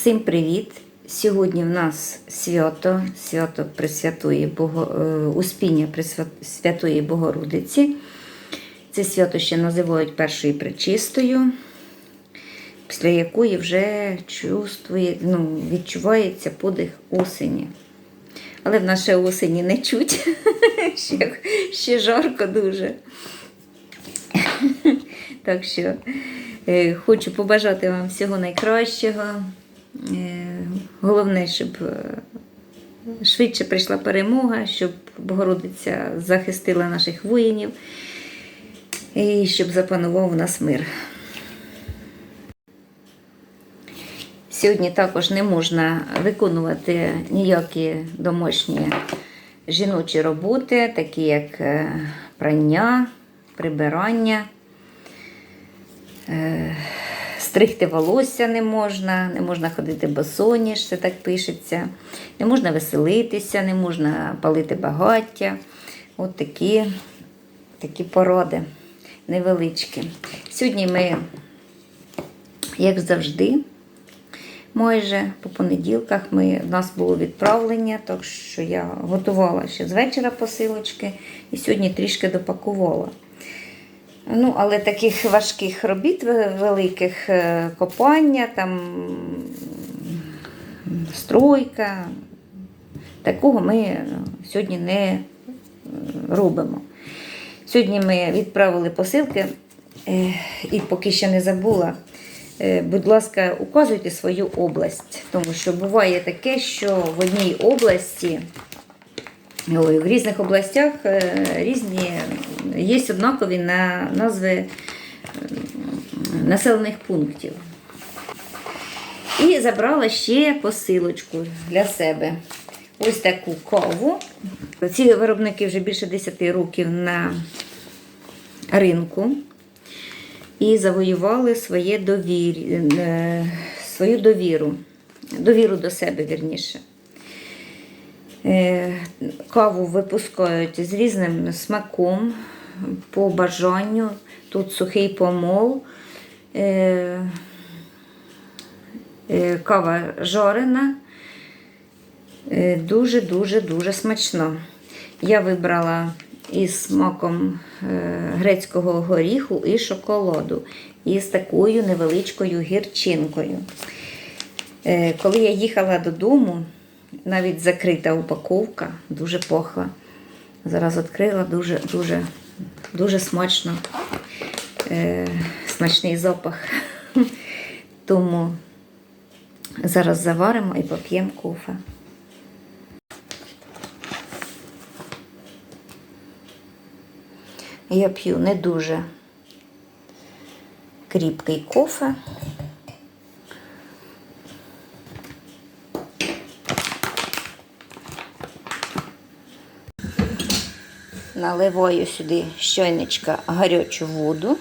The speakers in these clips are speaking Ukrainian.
Всім привіт! Сьогодні в нас свято, свято Пресвятої Бого, е, Успіння Пресвя- Святої Богородиці. Це свято ще називають першою пречистою, після якої вже чувствує, ну, відчувається подих осені. Але в ще осені не чуть, ще, ще жарко дуже. Так що е, хочу побажати вам всього найкращого. Е, Головне, щоб е, швидше прийшла перемога, щоб Богородиця захистила наших воїнів і щоб запанував у нас мир. Сьогодні також не можна виконувати ніякі домашні жіночі роботи, такі як е, прання, прибирання. Стригти волосся не можна, не можна ходити босоніж, це так пишеться. Не можна веселитися, не можна палити багаття. От такі, такі породи невеличкі. Сьогодні ми, як завжди, майже по понеділках ми, в нас було відправлення, так що я готувала ще з вечора посилочки і сьогодні трішки допакувала. Ну, але таких важких робіт великих е, копання, там стройка, такого ми сьогодні не е, робимо. Сьогодні ми відправили посилки, е, і поки ще не забула, будь ласка, указуйте свою область, тому що буває таке, що в одній області Ой, в різних областях е, різні є однакові на назви населених пунктів. І забрала ще посилочку для себе. Ось таку каву. Ці виробники вже більше 10 років на ринку і завоювали своє довір, е, свою довіру, довіру до себе, вірніше. Е, Каву випускають з різним смаком по бажанню. Тут сухий помол, е, е, кава жарена. Е, Дуже-дуже-дуже смачно. Я вибрала із смаком грецького горіху і шоколаду, і з такою невеличкою гірчинкою. Коли я їхала додому, навіть закрита упаковка, дуже пахла. Зараз відкрила дуже, дуже, дуже смачно, е, смачний запах. Тому зараз заваримо і поп'ємо кофе. Я п'ю не дуже кріпкий кофе. Наливаю сюди щойничка гарячу воду.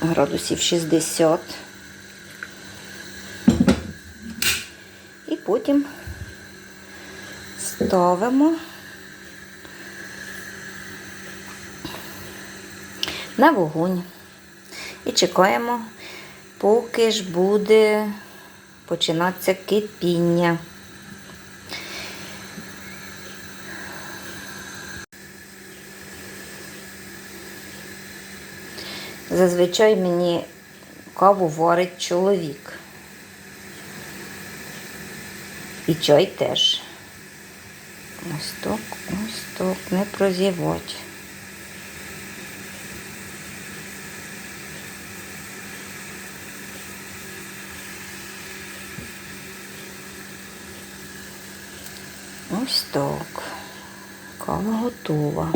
Градусів 60. І потім ставимо на вогонь. І чекаємо, поки ж буде починатися кипіння. Зазвичай мені каву варить чоловік. І чай теж. Ось так, ось так, не прозівать. Ось так. Кава готова.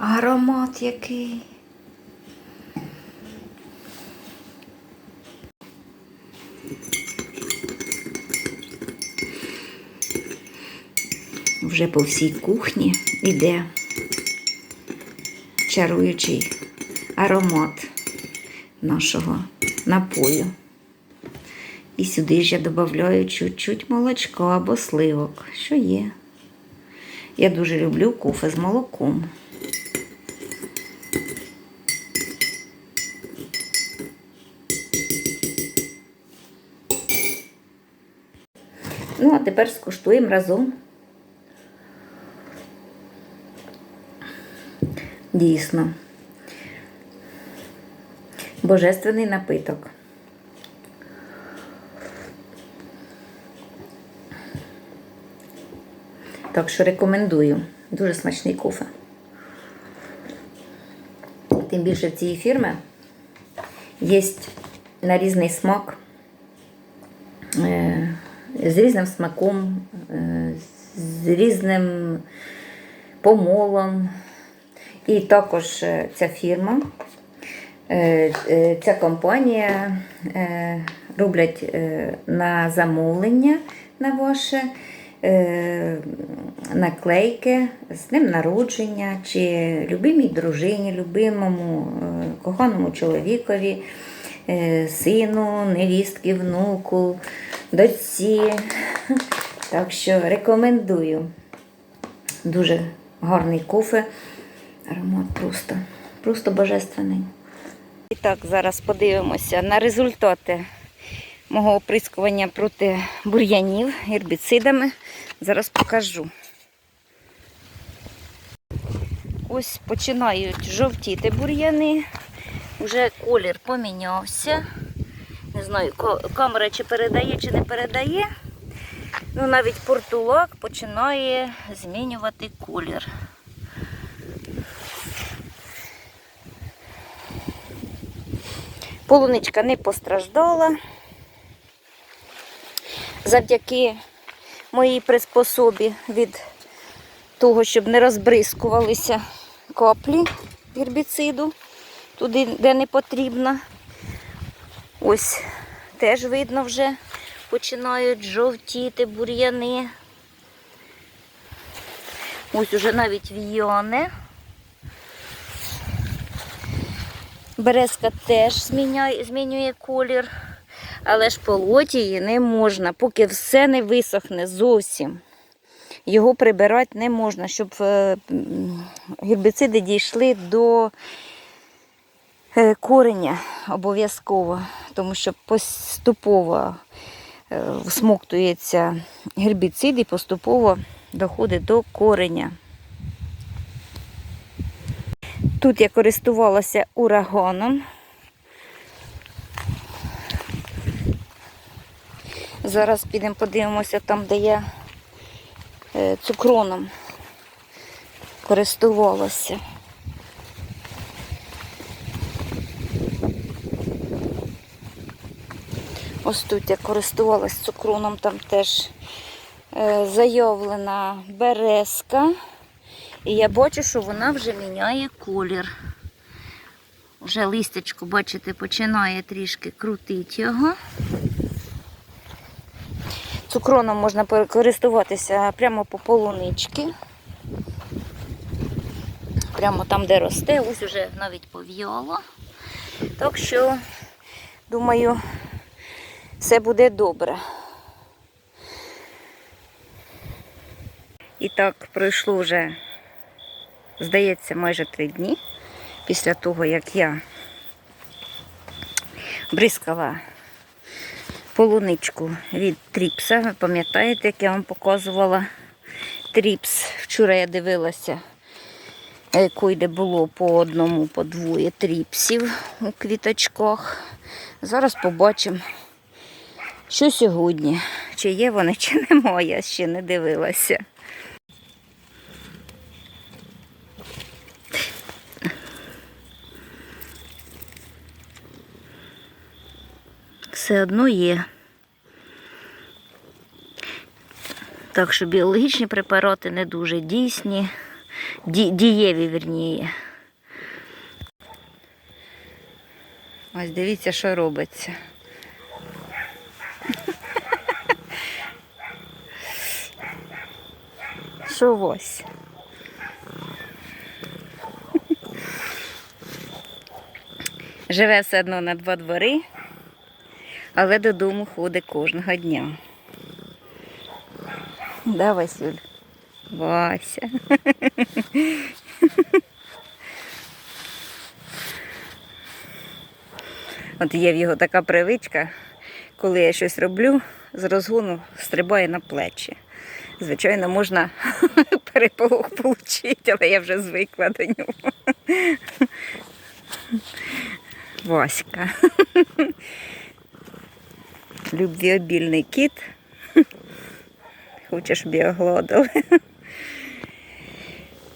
Аромат який. Вже по всій кухні іде чаруючий аромат нашого напою. І сюди ж я додаю чуть-чуть молочка або сливок, що є. Я дуже люблю кофе з молоком. Ну, а тепер скуштуємо разом. Дійсно. Божественний напиток. Так що рекомендую. Дуже смачний кофе. Тим більше в цієї фірми є на різний смак, е, з різним смаком, е, з різним помолом. І також е, ця фірма, е, ця компанія роблять на замовлення на ваше наклейки з днем народження чи любимій дружині, любимому коханому чоловікові, сину, невістки, внуку, дочці. Так що рекомендую. Дуже гарний кофе. Аромат просто, просто божественний. І так, зараз подивимося на результати мого оприскування проти бур'янів гербіцидами. Зараз покажу. Ось починають жовтіти бур'яни. Уже колір помінявся. Не знаю, камера чи передає, чи не передає. Ну, навіть портулак починає змінювати колір. Полуничка не постраждала. Завдяки моїй приспособі від того, щоб не розбризкувалися каплі гербіциду туди, де не потрібно. Ось теж видно вже починають жовтіти бур'яни. Ось уже навіть в'яне. Березка теж зміняє, змінює колір, але ж полоть її не можна, поки все не висохне зовсім. Його прибирати не можна, щоб е, гербіциди дійшли до е, кореня обов'язково, тому що поступово е, всмоктується гербіцид і поступово доходить до кореня. Тут я користувалася ураганом. Зараз підемо подивимося там, де я е, цукроном користувалася. Ось тут я користувалася цукроном, там теж е, заявлена березка. І я бачу, що вона вже міняє колір. Вже листячко, бачите, починає трішки крутити його. Цукроном можна користуватися прямо по полунички. Прямо там, де росте, ось уже навіть пов'яло. Так що, думаю, все буде добре. І так, пройшло вже, здається, майже три дні після того, як я бризкала полуничку від тріпса. Ви пам'ятаєте, як я вам показувала тріпс? Вчора я дивилася, якої де було по одному, по двоє тріпсів у квіточках. Зараз побачимо, що сьогодні. Чи є вони, чи немає, я ще не дивилася. Все одно є. Так що біологічні препарати не дуже дійсні, ді, дієві, вірніє. Ось дивіться, що робиться. Що ось? Живе все одно на два двори. але додому ходить кожного дня. Да, Васюль? Вася. От є в його така привичка, коли я щось роблю, з розгону стрибає на плечі. Звичайно, можна переполох отримати, але я вже звикла до нього. Васька. Любвіобільний кіт. Хоче, щоб його гладили.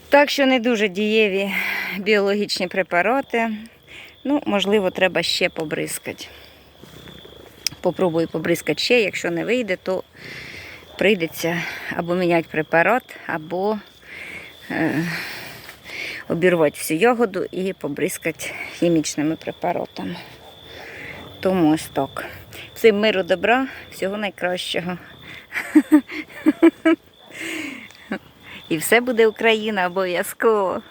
Так що не дуже дієві біологічні препарати. Ну, можливо, треба ще побризкати. Попробую побризкати ще, якщо не вийде, то прийдеться або міняти препарат, або е, обірвати всю ягоду і побризкати хімічними препаратами. Тому ось так. Всім миру, добра, всього найкращого. І все буде Україна обов'язково.